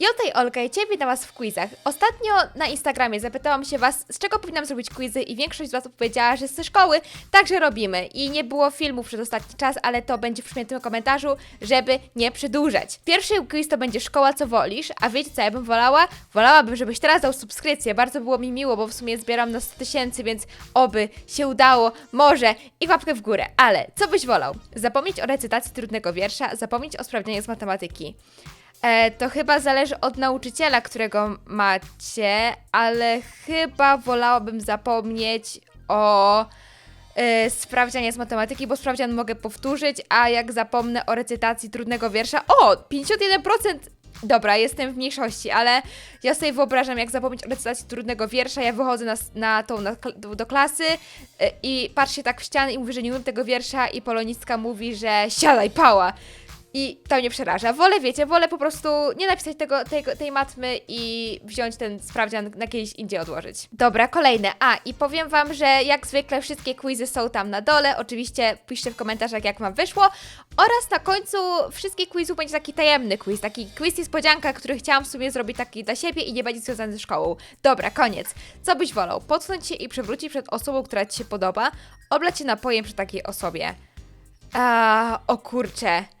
Jotej Olga i Ciebie na Was w quizach. Ostatnio na Instagramie zapytałam się Was, z czego powinnam zrobić quizy i większość z Was odpowiedziała, że ze szkoły, także robimy. I nie było filmów przez ostatni czas, ale to będzie w przypiętym komentarzu, żeby nie przedłużać. Pierwszy quiz to będzie szkoła, co wolisz, a wiecie co ja bym wolała? Wolałabym, żebyś teraz dał subskrypcję, bardzo było mi miło, bo w sumie zbieram na 100 tysięcy, więc oby się udało, może i łapkę w górę. Ale co byś wolał? Zapomnieć o recytacji trudnego wiersza, zapomnieć o sprawdzianie z matematyki. E, to chyba zależy od nauczyciela, którego macie, ale chyba wolałabym zapomnieć o e, sprawdzianie z matematyki, bo sprawdzian mogę powtórzyć, a jak zapomnę o recytacji trudnego wiersza. O! 51%! Dobra, jestem w mniejszości, ale ja sobie wyobrażam, jak zapomnieć o recytacji trudnego wiersza, ja wychodzę na, na tą, na, do klasy e, i patrzę tak w ścianę i mówię, że nie umiem tego wiersza i polonistka mówi, że siadaj, pała. I to mnie przeraża. Wolę, wiecie, wolę po prostu nie napisać tego, tej matmy i wziąć ten sprawdzian na kiedyś indziej odłożyć. Dobra, kolejne. A, i powiem Wam, że jak zwykle wszystkie quizy są tam na dole. Oczywiście piszcie w komentarzach, jak Wam wyszło. Oraz na końcu wszystkich quizów będzie taki tajemny quiz, taki quiz niespodzianka, który chciałam w sumie zrobić taki dla siebie i nie będzie związany ze szkołą. Dobra, koniec. Co byś wolał? Potknąć się i przewrócić przed osobą, która Ci się podoba, oblać się napojem przy takiej osobie. A, o kurcze.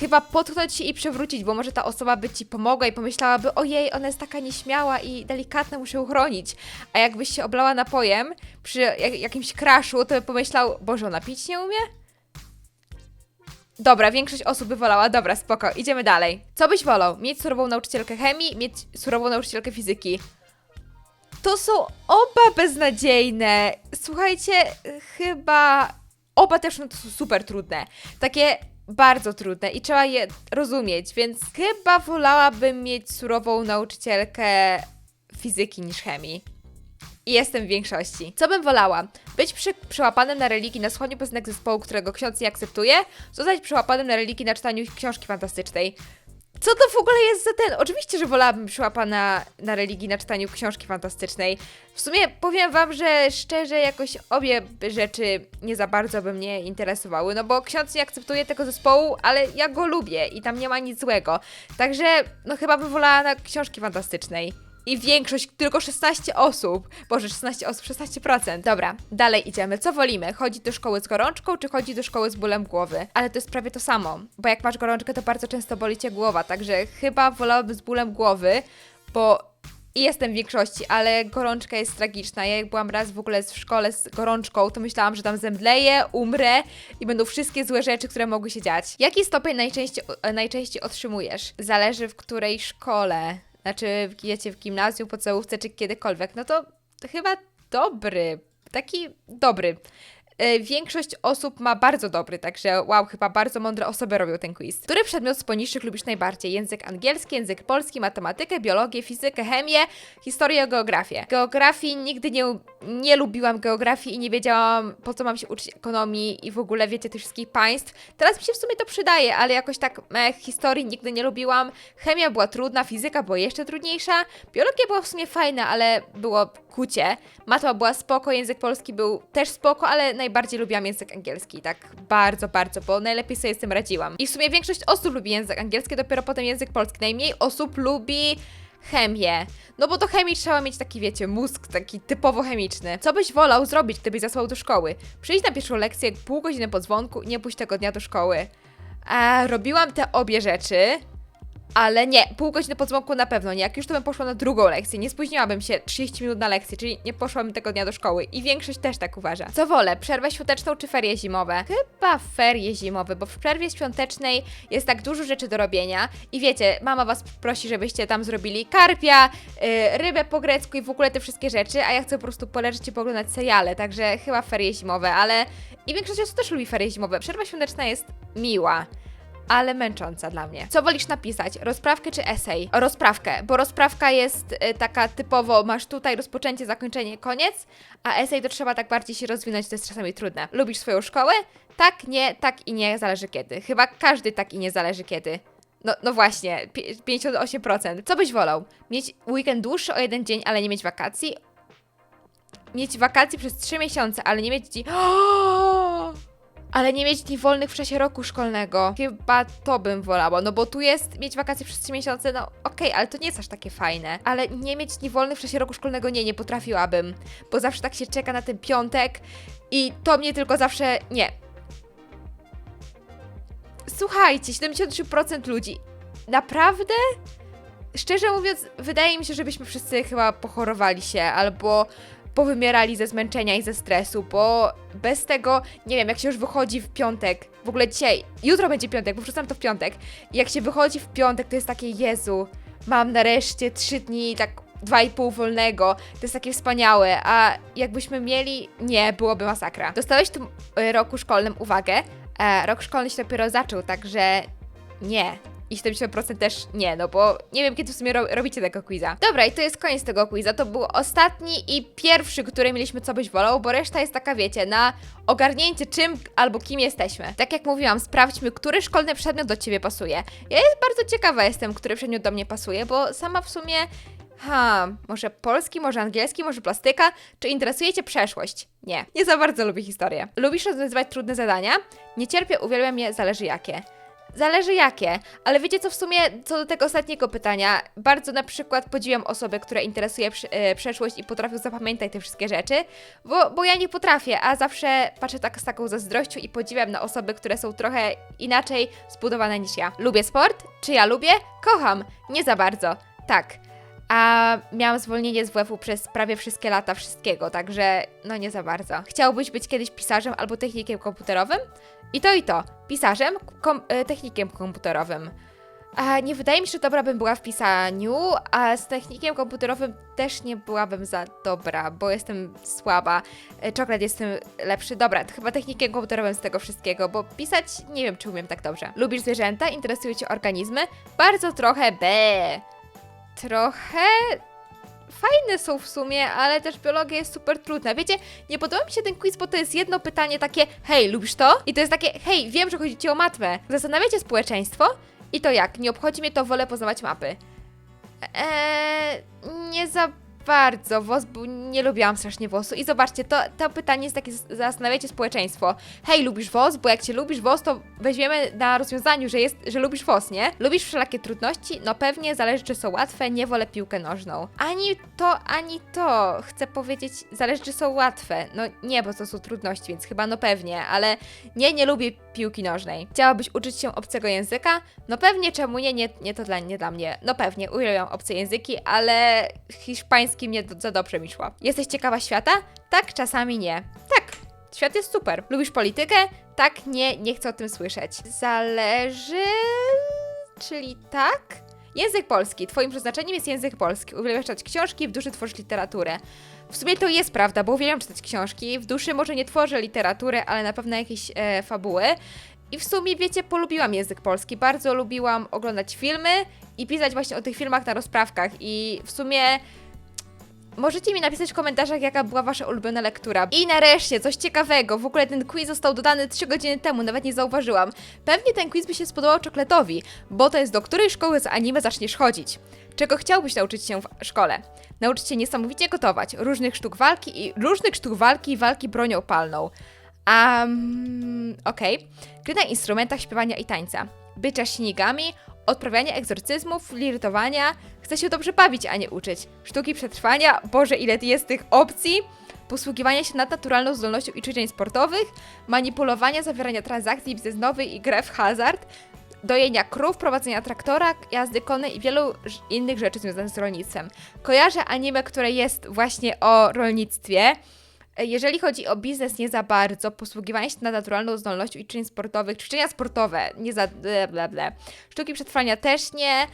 Chyba potknąć się i przewrócić, bo może ta osoba by ci pomogła i pomyślałaby, ojej, ona jest taka nieśmiała i delikatna, muszę ją chronić. A jakbyś się oblała napojem przy jak, jakimś crashu, to by pomyślał, Boże, ona pić nie umie? Dobra, większość osób by wolała. Dobra, spoko, idziemy dalej. Co byś wolał? Mieć surową nauczycielkę chemii, mieć surową nauczycielkę fizyki? To są oba beznadziejne. Słuchajcie, chyba oba też no, są super trudne. Takie bardzo trudne i trzeba je rozumieć, więc chyba wolałabym mieć surową nauczycielkę fizyki niż chemii. I jestem w większości. Co bym wolała? Być przy, przyłapanym na religii na słuchaniu piosenek zespołu, którego ksiądz nie akceptuje, zostać przyłapanym na religii na czytaniu książki fantastycznej. Co to w ogóle jest za ten? Oczywiście, że wolałabym przyłapana na religii na czytaniu książki fantastycznej. W sumie powiem wam, że szczerze jakoś obie rzeczy nie za bardzo by mnie interesowały, no bo ksiądz nie akceptuje tego zespołu, ale ja go lubię i tam nie ma nic złego. Także no chyba bym wolała na książki fantastycznej. I większość, tylko 16 osób. Boże, 16 osób, 16%. Dobra, dalej idziemy. Co wolimy? Chodzić do szkoły z gorączką, czy chodzić do szkoły z bólem głowy? Ale to jest prawie to samo, bo jak masz gorączkę, to bardzo często boli cię głowa, także chyba wolałabym z bólem głowy, bo i jestem w większości, ale gorączka jest tragiczna. Ja jak byłam raz w ogóle w szkole z gorączką, to myślałam, że tam zemdleję, umrę i będą wszystkie złe rzeczy, które mogły się dziać. Jaki stopień najczęściej, e, najczęściej otrzymujesz? Zależy w której szkole. Znaczy, wiecie, w gimnazjum, podstawówce czy kiedykolwiek. No to chyba dobry. Taki dobry. E, Większość osób ma bardzo dobry, także wow, chyba bardzo mądre osoby robią ten quiz. Który przedmiot z poniższych lubisz najbardziej? Język angielski, język polski, matematykę, biologię, fizykę, chemię, historię, geografię. Geografii nigdy nie, nie lubiłam geografii i nie wiedziałam, po co mam się uczyć ekonomii i w ogóle wiecie tych wszystkich państw. Teraz mi się w sumie to przydaje, ale jakoś tak mech, historii nigdy nie lubiłam. Chemia była trudna, fizyka była jeszcze trudniejsza, biologia była w sumie fajna, ale było kucie. Matma była spoko, język polski był też spoko, ale najbardziej lubiłam język angielski, tak bardzo, bardzo, bo najlepiej sobie z tym radziłam. I w sumie większość osób lubi język angielski, dopiero potem język polski. Najmniej osób lubi chemię. No bo do chemii trzeba mieć taki, wiecie, mózg taki typowo chemiczny. Co byś wolał zrobić, gdybyś zasłał do szkoły? Przyjść na pierwszą lekcję, pół godziny po dzwonku i nie pójść tego dnia do szkoły. A, robiłam te obie rzeczy. Ale nie, pół godziny po dzwonku na pewno nie. Jak już to bym poszła na drugą lekcję, nie spóźniłabym się 30 minut na lekcję, czyli nie poszłabym tego dnia do szkoły. I większość też tak uważa. Co wolę, przerwę świąteczną czy ferie zimowe? Chyba ferie zimowe, bo w przerwie świątecznej jest tak dużo rzeczy do robienia. I wiecie, mama was prosi, żebyście tam zrobili karpia, yy, rybę po grecku i w ogóle te wszystkie rzeczy, a ja chcę po prostu poleżeć i pooglądać seriale, także chyba ferie zimowe, ale... I większość osób też lubi ferie zimowe. Przerwa świąteczna jest miła ale męcząca dla mnie. Co wolisz napisać? Rozprawkę czy esej? Rozprawkę, bo rozprawka jest y, taka typowo, masz tutaj rozpoczęcie, zakończenie, koniec, a esej to trzeba tak bardziej się rozwinąć, to jest czasami trudne. Lubisz swoją szkołę? Tak, nie, tak i nie, zależy kiedy. Chyba każdy tak i nie zależy kiedy. No, no właśnie, pi- 58%. Co byś wolał? Mieć weekend dłuższy o jeden dzień, ale nie mieć wakacji? Mieć wakacje przez 3 miesiące, ale nie mieć dzi... Ale nie mieć dni wolnych w czasie roku szkolnego. Chyba to bym wolała, no bo tu jest mieć wakacje przez 3 miesiące, no okej, ale to nie jest aż takie fajne. Ale nie mieć dni wolnych w czasie roku szkolnego, nie, nie potrafiłabym. Bo zawsze tak się czeka na ten piątek i to mnie tylko zawsze, nie. Słuchajcie, 73% ludzi. Naprawdę? Szczerze mówiąc, wydaje mi się, żebyśmy wszyscy chyba pochorowali się albo powymierali ze zmęczenia i ze stresu, bo bez tego, nie wiem, jak się już wychodzi w piątek, w ogóle dzisiaj, jutro będzie piątek, bo wrzucam to w piątek, i jak się wychodzi w piątek, to jest takie, Jezu, mam nareszcie trzy dni, tak dwa i pół wolnego, to jest takie wspaniałe, a jakbyśmy mieli, nie, byłoby masakra. Dostałeś w tym y, roku szkolnym uwagę, e, rok szkolny się dopiero zaczął, także nie. I 70% też nie, no bo nie wiem, kiedy w sumie ro robicie tego quiza. Dobra, i to jest koniec tego quiza. To był ostatni i pierwszy, który mieliśmy co byś wolał, bo reszta jest taka, wiecie, na ogarnięcie czym albo kim jesteśmy. Tak jak mówiłam, sprawdźmy, który szkolny przedmiot do ciebie pasuje. Ja jest bardzo ciekawa jestem, który przedmiot do mnie pasuje, bo sama w sumie Ha, może polski, może angielski, może plastyka? Czy interesuje Cię przeszłość? Nie. Nie za bardzo lubię historię. Lubisz rozwiązywać trudne zadania? Nie cierpię, uwielbiam je, zależy jakie. Zależy jakie, ale wiecie co w sumie, co do tego ostatniego pytania, bardzo na przykład podziwiam osoby, które interesuje e, przeszłość i potrafią zapamiętać te wszystkie rzeczy, bo, bo ja nie potrafię, a zawsze patrzę tak z taką zazdrością i podziwiam na osoby, które są trochę inaczej zbudowane niż ja. Lubię sport? Czy ja lubię? Kocham. Nie za bardzo. Tak. A miałam zwolnienie z WF-u przez prawie wszystkie lata wszystkiego, także no nie za bardzo. Chciałbyś być kiedyś pisarzem albo technikiem komputerowym? I to i to. Pisarzem, kom e, technikiem komputerowym. A nie wydaje mi się, że dobra bym była w pisaniu, a z technikiem komputerowym też nie byłabym za dobra, bo jestem słaba. E, Czoklet jestem lepszy. Dobra, chyba technikiem komputerowym z tego wszystkiego, bo pisać nie wiem, czy umiem tak dobrze. Lubisz zwierzęta? Interesują cię organizmy? Bardzo trochę B. Trochę fajne są w sumie, ale też biologia jest super trudna. Wiecie, nie podoba mi się ten quiz, bo to jest jedno pytanie takie, hej, lubisz to? I to jest takie, hej, wiem, że chodzi ci o matmę. Zastanawiacie społeczeństwo? I to jak? Nie obchodzi mnie to, wolę poznawać mapy. Eee, nie za bardzo. Włos, bo nie lubiłam strasznie włosu. I zobaczcie, to, to pytanie jest takie, zastanawiacie społeczeństwo. Hej, lubisz włos? Bo jak cię lubisz włos, to weźmiemy na rozwiązaniu, że, jest, że lubisz włos, nie? Lubisz wszelakie trudności? No pewnie, zależy czy są łatwe, nie wolę piłkę nożną. Ani to, ani to. Chcę powiedzieć, zależy czy są łatwe. No nie, bo to są trudności, więc chyba no pewnie, ale nie, nie lubię piłki nożnej. Chciałabyś uczyć się obcego języka? No pewnie, czemu nie? Nie, nie to dla, nie dla mnie. No pewnie, uwielbiam obce języki, ale hiszpański nie do, za dobrze mi szło. Jesteś ciekawa świata? Tak, czasami nie. Tak, świat jest super. Lubisz politykę? Tak, nie, nie chcę o tym słyszeć. Zależy... Czyli tak? Język polski. Twoim przeznaczeniem jest język polski. Uwielbiasz czytać książki, w duszy tworzysz literaturę. W sumie to jest prawda, bo uwielbiam czytać książki. W duszy może nie tworzę literatury, ale na pewno jakieś e, fabuły. I w sumie, wiecie, polubiłam język polski. Bardzo lubiłam oglądać filmy i pisać właśnie o tych filmach na rozprawkach. I w sumie Możecie mi napisać w komentarzach, jaka była wasza ulubiona lektura. I nareszcie, coś ciekawego. W ogóle ten quiz został dodany 3 godziny temu, nawet nie zauważyłam. Pewnie ten quiz by się spodobał Czokletowi, bo to jest do której szkoły z anime zaczniesz chodzić. Czego chciałbyś nauczyć się w szkole? Nauczyć się niesamowicie gotować, różnych sztuk walki i różnych sztuk walki i walki bronią palną. Um, okej. Gry na instrumentach śpiewania i tańca. Bycia śnigami, odprawiania egzorcyzmów, flirtowania. Chcę się dobrze bawić, a nie uczyć. Sztuki przetrwania, Boże, ile jest tych opcji. Posługiwania się nadnaturalną zdolnością i ćwiczeń sportowych, manipulowania, zawierania transakcji biznesowych i grę w hazard, dojenia krów, prowadzenia traktora, jazdy konnej i wielu innych rzeczy związanych z rolnictwem. Kojarzę anime, które jest właśnie o rolnictwie. Jeżeli chodzi o biznes, nie za bardzo. Posługiwanie się nadnaturalną zdolnością i czyn sportowych, ćwiczenia sportowe, nie za ble, ble. Sztuki przetrwania też nie.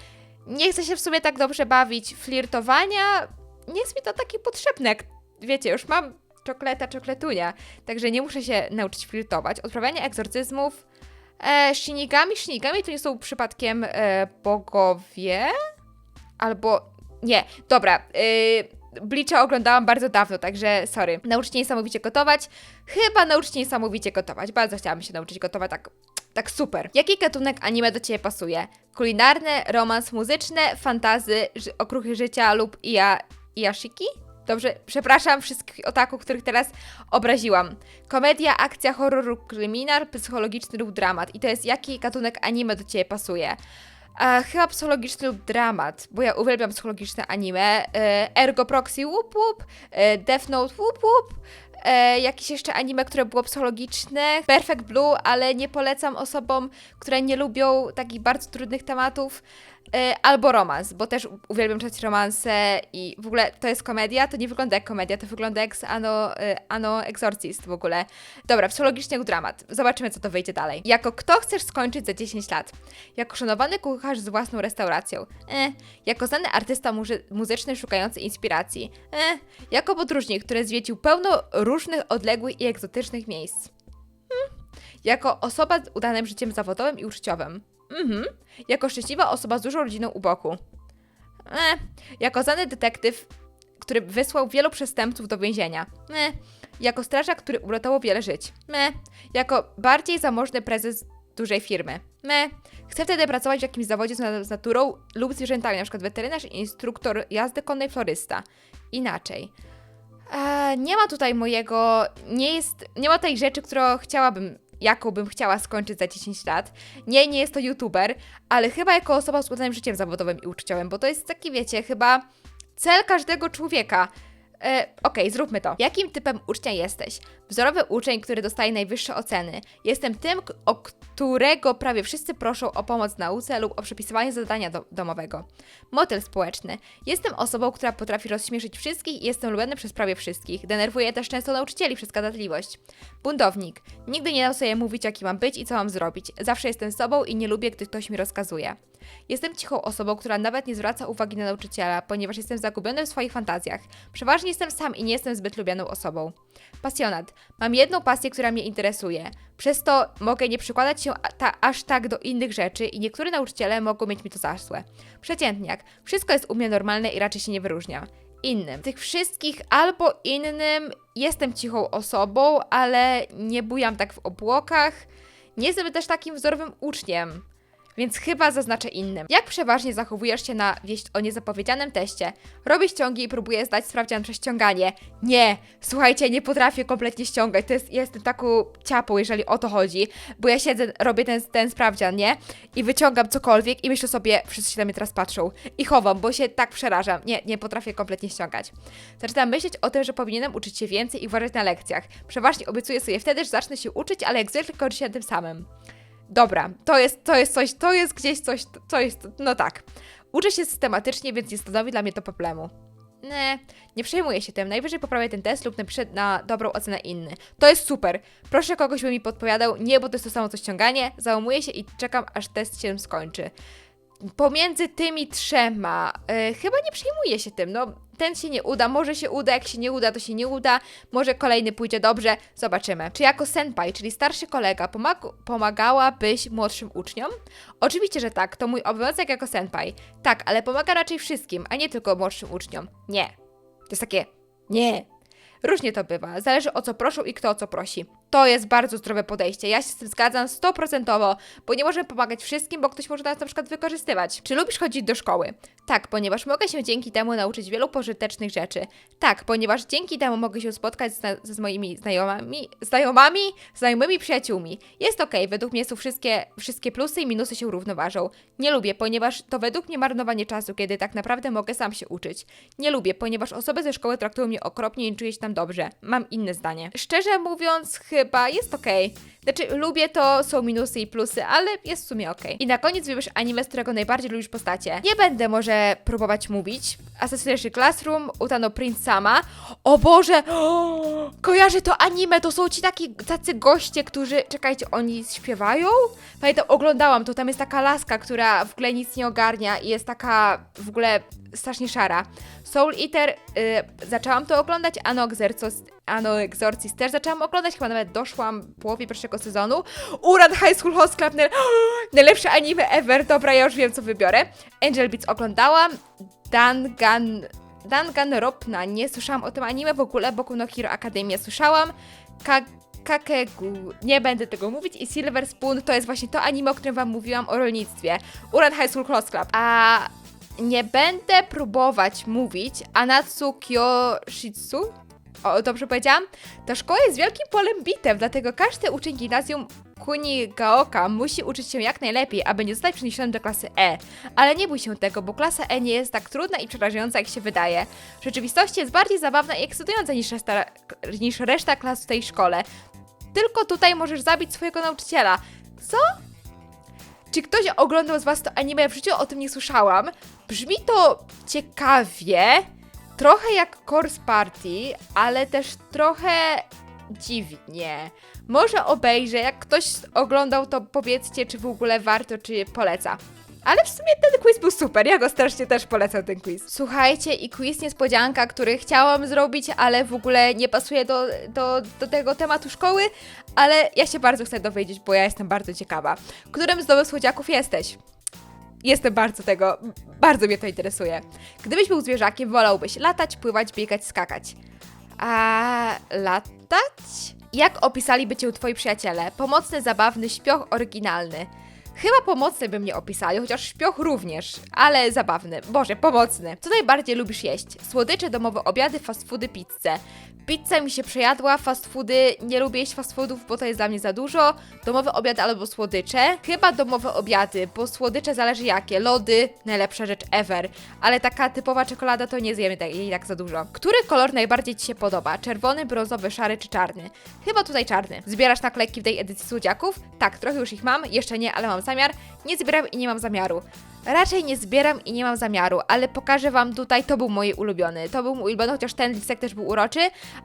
Nie chcę się w sumie tak dobrze bawić. Flirtowania nie jest mi to takie potrzebne. Jak wiecie, już mam czokoleta, czokletunia, także nie muszę się nauczyć flirtować. Odprawianie egzorcyzmów. E, shinigami, shinigami to nie są przypadkiem e, bogowie? Albo. Nie, dobra. Y, Bleacha oglądałam bardzo dawno, także sorry. Nauczcie niesamowicie gotować. Chyba nauczcie niesamowicie gotować. Bardzo chciałabym się nauczyć gotować tak, tak super. Jaki gatunek anime do Ciebie pasuje? Kulinarne, romans muzyczne, fantazy, okruchy życia lub iya, iyashiki? Dobrze, przepraszam wszystkich otaku, których teraz obraziłam. Komedia, akcja, horror lub kryminal, psychologiczny lub dramat. I to jest jaki gatunek anime do Ciebie pasuje? E, chyba psychologiczny lub dramat, bo ja uwielbiam psychologiczne anime. E, Ergo Proxy Whoop Whoop, e, Death Note Whoop Whoop, e, jakieś jeszcze anime, które było psychologiczne, Perfect Blue, ale nie polecam osobom, które nie lubią takich bardzo trudnych tematów. E, albo romans, bo też uwielbiam czytać romanse i w ogóle to jest komedia, to nie wygląda jak komedia, to wygląda jak Ano, e, ano Exorcist w ogóle. Dobra, psychologicznie dramat. Zobaczymy, co to wyjdzie dalej. Jako kto chcesz skończyć za 10 lat? Jako szanowany kucharz z własną restauracją? E. Jako znany artysta muzy- muzyczny szukający inspiracji? E. Jako podróżnik, który zwiedził pełno różnych, odległych i egzotycznych miejsc? Hmm. Jako osoba z udanym życiem zawodowym i uczuciowym? Mhm. Jako szczęśliwa osoba z dużą rodziną u boku. E. Jako znany detektyw, który wysłał wielu przestępców do więzienia. E. Jako strażak, który uratował wiele żyć. Me. Jako bardziej zamożny prezes dużej firmy. Me. Chcę wtedy pracować w jakimś zawodzie z naturą lub zwierzętami, przykład weterynarz, instruktor jazdy konnej, florysta. Inaczej. E, nie ma tutaj mojego, nie jest, nie ma tej rzeczy, którą chciałabym, jaką bym chciała skończyć za 10 lat. Nie, nie jest to youtuber, ale chyba jako osoba z udanym życiem zawodowym i uczuciowym, bo to jest taki, wiecie, chyba cel każdego człowieka. E, Okej, zróbmy to. Jakim typem ucznia jesteś? Wzorowy uczeń, który dostaje najwyższe oceny. Jestem tym, o którego prawie wszyscy proszą o pomoc w nauce lub o przepisywanie zadania do domowego. Motyl społeczny. Jestem osobą, która potrafi rozśmieszyć wszystkich i jestem lubiany przez prawie wszystkich. Denerwuję też często nauczycieli przez gadatliwość. Buntownik. Nigdy nie dam sobie mówić, jaki mam być i co mam zrobić. Zawsze jestem sobą i nie lubię, gdy ktoś mi rozkazuje. Jestem cichą osobą, która nawet nie zwraca uwagi na nauczyciela, ponieważ jestem zagubiony w swoich fantazjach. Przeważnie jestem sam i nie jestem zbyt lubianą osobą. Pasjonat. Mam jedną pasję, która mnie interesuje. Przez to mogę nie przykładać się ta, aż tak do innych rzeczy i niektóre nauczyciele mogą mieć mi to za złe. Przeciętniak. Wszystko jest u mnie normalne i raczej się nie wyróżniam. Innym. Tych wszystkich albo innym jestem cichą osobą, ale nie bujam tak w obłokach. Nie jestem też takim wzorowym uczniem. Więc chyba zaznaczę innym. Jak przeważnie zachowujesz się na wieść o niezapowiedzianym teście? Robię ściągi i próbuję zdać sprawdzian przez ściąganie. Nie! Słuchajcie, nie potrafię kompletnie ściągać. To jest, jestem taką ciapą, jeżeli o to chodzi. Bo ja siedzę, robię ten, ten sprawdzian, nie? I wyciągam cokolwiek i myślę sobie, wszyscy się na mnie teraz patrzą. I chowam, bo się tak przerażam. Nie, nie potrafię kompletnie ściągać. Zaczynam myśleć o tym, że powinienem uczyć się więcej i uważać na lekcjach. Przeważnie obiecuję sobie wtedy, że zacznę się uczyć, ale jak zwykle kończy się tym samym. Dobra, to jest, to jest coś, to jest gdzieś coś, to jest, no tak. Uczę się systematycznie, więc nie stanowi dla mnie to problemu. Nie, nie przejmuję się tym. Najwyżej poprawię ten test lub napiszę na dobrą ocenę inny. To jest super. Proszę kogoś, by mi podpowiadał. Nie, bo to jest to samo co ściąganie. Załamuję się i czekam, aż test się skończy. Pomiędzy tymi trzema, e, chyba nie przejmuję się tym. No, ten się nie uda, może się uda, jak się nie uda, to się nie uda, może kolejny pójdzie dobrze, zobaczymy. Czy jako senpai, czyli starszy kolega, pomag- pomagałabyś młodszym uczniom? Oczywiście, że tak, to mój obowiązek jako senpai. Tak, ale pomaga raczej wszystkim, a nie tylko młodszym uczniom. Nie. To jest takie, nie. Różnie to bywa, zależy o co proszą i kto o co prosi. To jest bardzo zdrowe podejście, ja się z tym zgadzam stoprocentowo, bo nie możemy pomagać wszystkim, bo ktoś może nas na przykład wykorzystywać. Czy lubisz chodzić do szkoły? Tak, ponieważ mogę się dzięki temu nauczyć wielu pożytecznych rzeczy. Tak, ponieważ dzięki temu mogę się spotkać z, z moimi znajomami, znajomami, znajomymi przyjaciółmi. Jest okej, według mnie są wszystkie, wszystkie plusy i minusy się równoważą. Nie lubię, ponieważ to według mnie marnowanie czasu, kiedy tak naprawdę mogę sam się uczyć. Nie lubię, ponieważ osoby ze szkoły traktują mnie okropnie i czuję się tam dobrze. Mam inne zdanie. Szczerze mówiąc, chyba jest okej. Znaczy, lubię to, są minusy i plusy, ale jest w sumie okej. I na koniec wybierz anime, z którego najbardziej lubisz postacie. Nie będę może próbować mówić. Assassin's Classroom, Utano Prince Sama. O Boże! Kojarzę to anime, to są ci taki, tacy goście, którzy, czekajcie, oni śpiewają? Pamiętam, oglądałam to, tam jest taka laska, która w ogóle nic nie ogarnia i jest taka w ogóle strasznie szara. Soul Eater, y, zaczęłam to oglądać, Ano Exorcist, ano Exorcist też zaczęłam oglądać, chyba nawet doszłam połowie pierwszego sezonu. Uran High School Host Club, naj- najlepsze anime ever, dobra, ja już wiem co wybiorę. Angel Beats oglądałam, Dangan... Danganronpa, nie słyszałam o tym anime w ogóle, Boku no Hero Academia słyszałam, Ka Kakegu, nie będę tego mówić i Silver Spoon to jest właśnie to anime, o którym wam mówiłam o rolnictwie. Uran High School Host Club. A nie będę próbować mówić Anatsu Kyoshitsu. O, dobrze powiedziałam? Ta szkoła jest wielkim polem bitew, dlatego każdy uczeń gimnazjum Kunigaoka musi uczyć się jak najlepiej, aby nie zostać przeniesionym do klasy E. Ale nie bój się tego, bo klasa E nie jest tak trudna i przerażająca, jak się wydaje. W rzeczywistości jest bardziej zabawna i ekscytująca niż reszta, niż reszta klas w tej szkole. Tylko tutaj możesz zabić swojego nauczyciela. Co? Czy ktoś oglądał z Was to anime? W życiu o tym nie słyszałam. Brzmi to ciekawie, trochę jak Course Party, ale też trochę dziwnie. Może obejrzę, jak ktoś oglądał to powiedzcie, czy w ogóle warto, czy poleca. Ale w sumie ten quiz był super, ja go strasznie też polecam ten quiz. Słuchajcie, i quiz niespodzianka, który chciałam zrobić, ale w ogóle nie pasuje do, do, do tego tematu szkoły, ale ja się bardzo chcę dowiedzieć, bo ja jestem bardzo ciekawa. Którym z nowych słodziaków jesteś? Jestem bardzo tego, bardzo mnie to interesuje. Gdybyś był zwierzakiem, wolałbyś latać, pływać, biegać, skakać. A latać? Jak opisaliby cię twoi przyjaciele? Pomocny, zabawny, śpioch, oryginalny. Chyba pomocny by mnie opisali, chociaż śpioch również, ale zabawny. Boże, pomocny. Co najbardziej lubisz jeść? Słodycze, domowe obiady, fast foody, pizzę. Pizza mi się przejadła, fast foody, nie lubię jeść fast foodów, bo to jest dla mnie za dużo. Domowe obiady albo słodycze. Chyba domowe obiady, bo słodycze zależy jakie. Lody, najlepsza rzecz ever. Ale taka typowa czekolada to nie zjemy tak- jej tak za dużo. Który kolor najbardziej Ci się podoba? Czerwony, brązowy, szary czy czarny? Chyba tutaj czarny. Zbierasz naklejki w tej edycji słodziaków? Tak, trochę już ich mam, jeszcze nie, ale mam zamiar. Nie zbieram i nie mam zamiaru. Raczej nie zbieram i nie mam zamiaru, ale pokażę Wam tutaj, to był mój ulubiony. To był mój ulubiony, chociaż ten listek też był uroczy,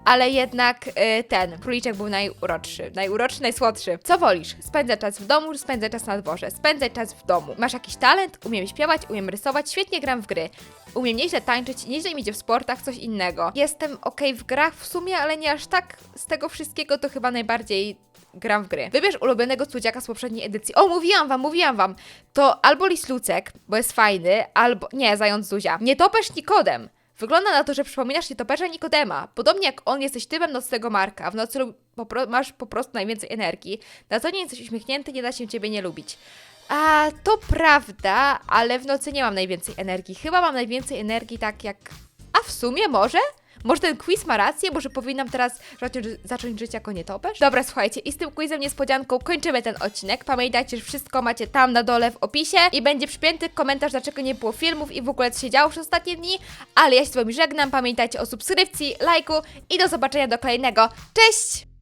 ale jednak y, ten króliczek był najuroczszy. Najuroczszy, najsłodszy. Co wolisz? Spędzać czas w domu, czy spędzać czas na dworze? Spędzać czas w domu. Masz jakiś talent? Umiem śpiewać, umiem rysować, świetnie gram w gry. Umiem nieźle tańczyć, nieźle mi idzie w sportach, coś innego. Jestem okej w grach w sumie, ale nie aż tak. Z tego wszystkiego to chyba najbardziej gram w gry. Wybierz ulubionego słodziaka z poprzedniej edycji. O, mówiłam wam, mówiłam wam. To albo Lis Lucek, bo jest fajny, albo... Nie, Zając Zuzia. Nie topesz Nikodem. Wygląda na to, że przypominasz nietoperza Nikodema. Podobnie jak on, jesteś typem nocnego Marka. W nocy lub- po pro- masz po prostu najwięcej energii. Na co nie jesteś uśmiechnięty, nie da się ciebie nie lubić. A to prawda, ale w nocy nie mam najwięcej energii. Chyba mam najwięcej energii tak jak. A w sumie może? Może ten quiz ma rację? Może powinnam teraz zacząć, zacząć żyć jako nietoperz? Dobra, słuchajcie, i z tym quizem niespodzianką kończymy ten odcinek. Pamiętajcie, że wszystko macie tam na dole w opisie i będzie przypięty komentarz, dlaczego nie było filmów i w ogóle co się działo przez ostatnie dni. Ale ja się z wami żegnam. Pamiętajcie o subskrypcji, lajku i do zobaczenia do kolejnego. Cześć!